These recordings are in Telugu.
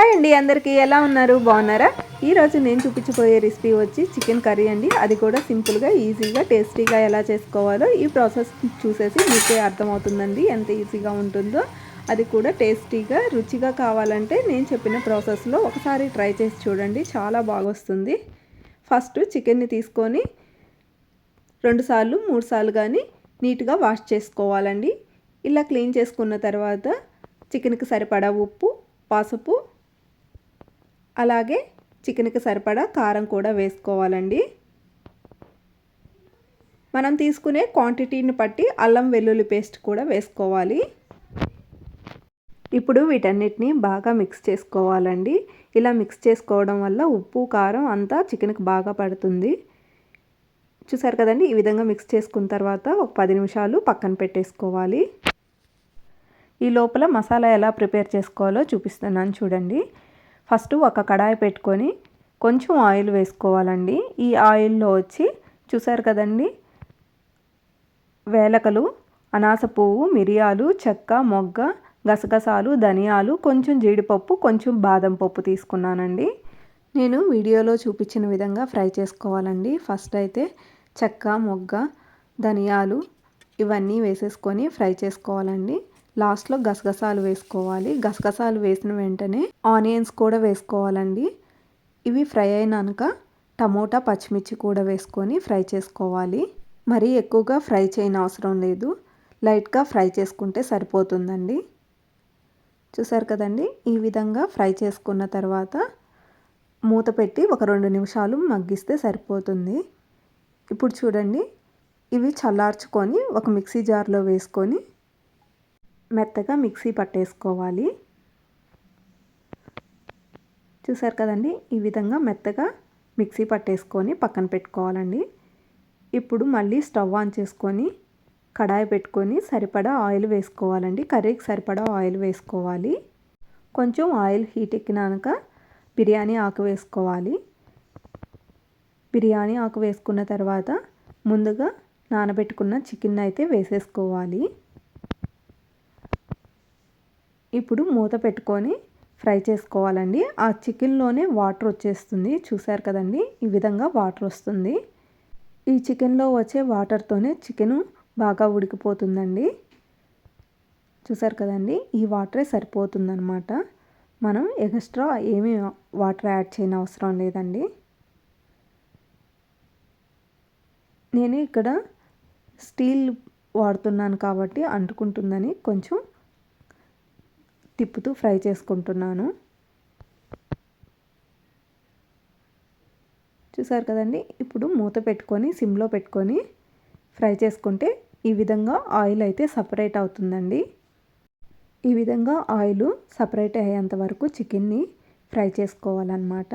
హాయ్ అండి అందరికీ ఎలా ఉన్నారు? బాగున్నారా? ఈరోజు నేను చూపించబోయే రెసిపీ వచ్చి చికెన్ కర్రీ అండి. అది కూడా సింపుల్గా ఈజీగా టేస్టీగా ఎలా చేసుకోవాలో ఈ ప్రాసెస్ చూసేసి మీకే అర్థమవుతుందండి ఎంత ఈజీగా ఉంటుందో. అది కూడా టేస్టీగా రుచిగా కావాలంటే నేను చెప్పిన ప్రాసెస్లో ఒకసారి ట్రై చేసి చూడండి చాలా బాగొస్తుంది. ఫస్ట్ చికెన్ని తీసుకొని రెండుసార్లు మూడు సార్లు కానీ నీట్గా వాష్ చేసుకోవాలండి. ఇలా క్లీన్ చేసుకున్న తర్వాత చికెన్కి సరిపడా ఉప్పు పసుపు అలాగే చికెన్కి సరిపడా కారం కూడా వేసుకోవాలండి. మనం తీసుకునే క్వాంటిటీని బట్టి అల్లం వెల్లుల్లి పేస్ట్ కూడా వేసుకోవాలి. ఇప్పుడు వీటన్నిటిని బాగా మిక్స్ చేసుకోవాలండి. ఇలా మిక్స్ చేసుకోవడం వల్ల ఉప్పు కారం అంతా చికెన్కి బాగా పడుతుంది. చూసారు కదండి? ఈ విధంగా మిక్స్ చేసుకున్న తర్వాత ఒక పది నిమిషాలు పక్కన పెట్టేసుకోవాలి. ఈ లోపల మసాలా ఎలా ప్రిపేర్ చేసుకోవాలో చూపిస్తున్నాను చూడండి. ఫస్ట్ ఒక కడాయి పెట్టుకొని కొంచెం ఆయిల్ వేసుకోవాలండి. ఈ ఆయిల్లో వచ్చి చూసారు కదండి? వేలకలు అనాస పువ్వు మిరియాలు చెక్క మొగ్గ గసగసాలు ధనియాలు కొంచెం జీడిపప్పు కొంచెం బాదం పప్పు తీసుకున్నానండి. నేను వీడియోలో చూపించిన విధంగా ఫ్రై చేసుకోవాలండి. ఫస్ట్ అయితే చెక్క మొగ్గ ధనియాలు ఇవన్నీ వేసేసుకొని ఫ్రై చేసుకోవాలండి. లాస్ట్లో గసగసాలు వేసుకోవాలి. గసగసాలు వేసిన వెంటనే ఆనియన్స్ కూడా వేసుకోవాలండి. ఇవి ఫ్రై అయినాక టమోటా పచ్చిమిర్చి కూడా వేసుకొని ఫ్రై చేసుకోవాలి. మరీ ఎక్కువగా ఫ్రై చేయని అవసరం లేదు. లైట్గా ఫ్రై చేసుకుంటే సరిపోతుందండి. చూసారు కదండి? ఈ విధంగా ఫ్రై చేసుకున్న తర్వాత మూత పెట్టి ఒక రెండు నిమిషాలు మగ్గిస్తే సరిపోతుంది. ఇప్పుడు చూడండి. ఇవి చల్లార్చుకొని ఒక మిక్సీ జార్లో వేసుకొని మెత్తగా మిక్సీ పట్టేసుకోవాలి. చూసారు కదండి? ఈ విధంగా మెత్తగా మిక్సీ పట్టేసుకొని పక్కన పెట్టుకోవాలండి. ఇప్పుడు మళ్ళీ స్టవ్ ఆన్ చేసుకొని కడాయి పెట్టుకొని సరిపడా ఆయిల్ వేసుకోవాలండి. కర్రీకి సరిపడా ఆయిల్ వేసుకోవాలి. కొంచెం ఆయిల్ హీట్ ఎక్కినాక బిర్యానీ ఆకు వేసుకోవాలి. బిర్యానీ ఆకు వేసుకున్న తర్వాత ముందుగా నానబెట్టుకున్న చికెన్ అయితే వేసేసుకోవాలి. ఇప్పుడు మూత పెట్టుకొని ఫ్రై చేసుకోవాలండి. ఆ చికెన్లోనే వాటర్ వచ్చేస్తుంది. చూసారు కదండి? ఈ విధంగా వాటర్ వస్తుంది. ఈ చికెన్లో వచ్చే వాటర్తోనే చికెను బాగా ఉడికిపోతుందండి. చూసారు కదండి? ఈ వాటరే సరిపోతుందన్నమాట. మనం ఎక్స్ట్రా ఏమీ వాటర్ యాడ్ చేయని అవసరం లేదండి. నేను ఇక్కడ స్టీల్ వాడుతున్నాను కాబట్టి అంటుకుంటుందని కొంచెం తిప్పుతూ ఫ్రై చేసుకుంటున్నాను. చూసారు కదండి? ఇప్పుడు మూత పెట్టుకొని సిమ్లో పెట్టుకొని ఫ్రై చేసుకుంటే ఈ విధంగా ఆయిల్ అయితే సపరేట్ అవుతుందండి. ఈ విధంగా ఆయిల్ సపరేట్ అయ్యేంత వరకు చికెన్ని ఫ్రై చేసుకోవాలన్నమాట.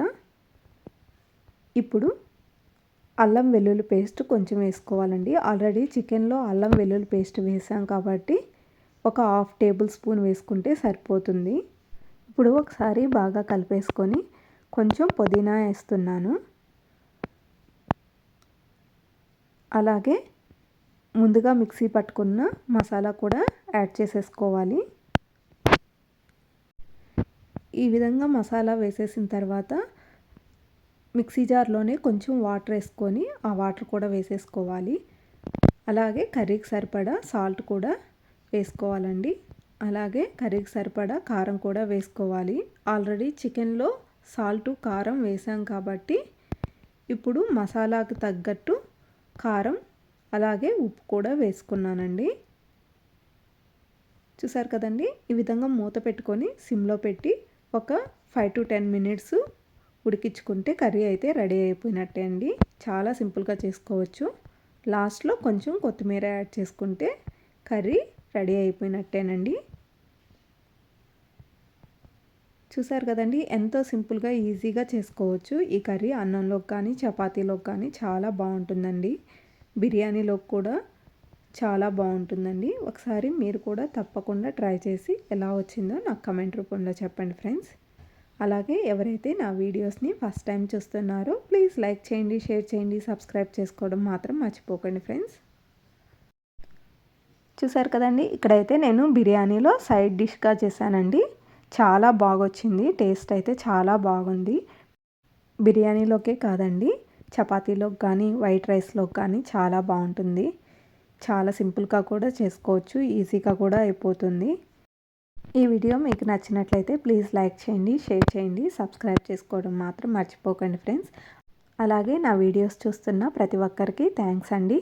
ఇప్పుడు అల్లం వెల్లుల్లి పేస్ట్ కొంచెం వేసుకోవాలండి. ఆల్రెడీ చికెన్లో అల్లం వెల్లుల్లి పేస్ట్ వేసాం కాబట్టి ఒక హాఫ్ టేబుల్ స్పూన్ వేసుకుంటే సరిపోతుంది. ఇప్పుడు ఒకసారి బాగా కలిపేసుకొని కొంచెం పుదీనా వేస్తున్నాను. అలాగే ముందుగా మిక్సీ పట్టుకున్న మసాలా కూడా యాడ్ చేసేసుకోవాలి. ఈ విధంగా మసాలా వేసేసిన తర్వాత మిక్సీ జార్లోనే కొంచెం వాటర్ వేసుకొని ఆ వాటర్ కూడా వేసేసుకోవాలి. అలాగే కర్రీకి సరిపడా సాల్ట్ కూడా వేసుకోవాలండి. అలాగే కర్రీకి సరిపడా కారం కూడా వేసుకోవాలి. ఆల్రెడీ చికెన్లో సాల్ట్ కారం వేసాం కాబట్టి ఇప్పుడు మసాలాకు తగ్గట్టు కారం అలాగే ఉప్పు కూడా వేసుకున్నానండి. చూసారు కదండి? ఈ విధంగా మూత పెట్టుకొని సిమ్లో పెట్టి ఒక ఫైవ్ టు టెన్ మినిట్స్ ఉడికించుకుంటే కర్రీ అయితే రెడీ అయిపోయినట్టే అండి. చాలా సింపుల్గా చేసుకోవచ్చు. లాస్ట్లో కొంచెం కొత్తిమీర యాడ్ చేసుకుంటే కర్రీ రెడీ అయిపోయినట్టేనండి. చూసారు కదండి ఎంతో సింపుల్గా ఈజీగా చేసుకోవచ్చు. ఈ కర్రీ అన్నంలోకి కానీ చపాతీలోకి కానీ చాలా బాగుంటుందండి. బిర్యానీలోకి కూడా చాలా బాగుంటుందండి. ఒకసారి మీరు కూడా తప్పకుండా ట్రై చేసి ఎలా వచ్చిందో నాకు కమెంట్ రూపంలో చెప్పండి ఫ్రెండ్స్. అలాగే ఎవరైతే నా వీడియోస్ని ఫస్ట్ టైం చూస్తున్నారో ప్లీజ్ లైక్ చేయండి షేర్ చేయండి సబ్స్క్రైబ్ చేసుకోవడం మాత్రం మర్చిపోకండి ఫ్రెండ్స్. చూసారు కదండి? ఇక్కడైతే నేను బిర్యానీలో సైడ్ డిష్గా చేశానండి. చాలా బాగొచ్చింది. టేస్ట్ అయితే చాలా బాగుంది. బిర్యానీలోకే కాదండి చపాతీలోకి కానీ వైట్ రైస్లోకి కానీ చాలా బాగుంటుంది. చాలా సింపుల్గా కూడా చేసుకోవచ్చు. ఈజీగా కూడా అయిపోతుంది. ఈ వీడియో మీకు నచ్చినట్లయితే ప్లీజ్ లైక్ చేయండి షేర్ చేయండి సబ్స్క్రైబ్ చేసుకోవడం మాత్రం మర్చిపోకండి ఫ్రెండ్స్. అలాగే నా వీడియోస్ చూస్తున్న ప్రతి ఒక్కరికి థ్యాంక్స్ అండి.